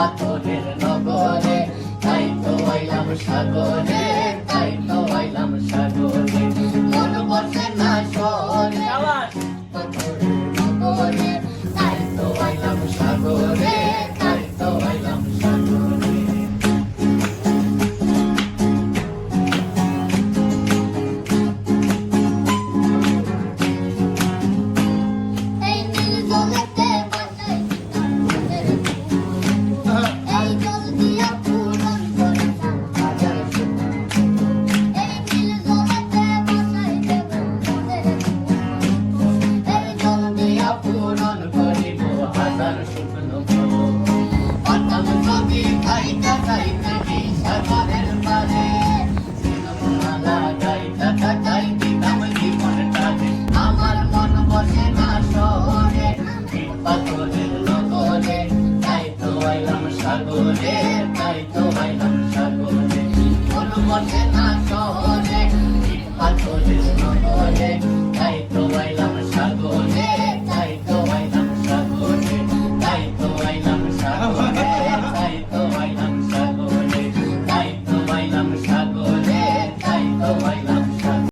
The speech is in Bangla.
পাথরের নগরে তাই তো আইলাম সাগরে। হাজার স্বপ্ন পাতাম যদি খাইতা খাইতে সাগরের পারে সিনেমালা গাইতা গাইতাই দিতাম জীবনটাকে আমার মন বসে না শহরে পাথরের নগরে তাই তো আইলাম সাগরে তাই তো the light.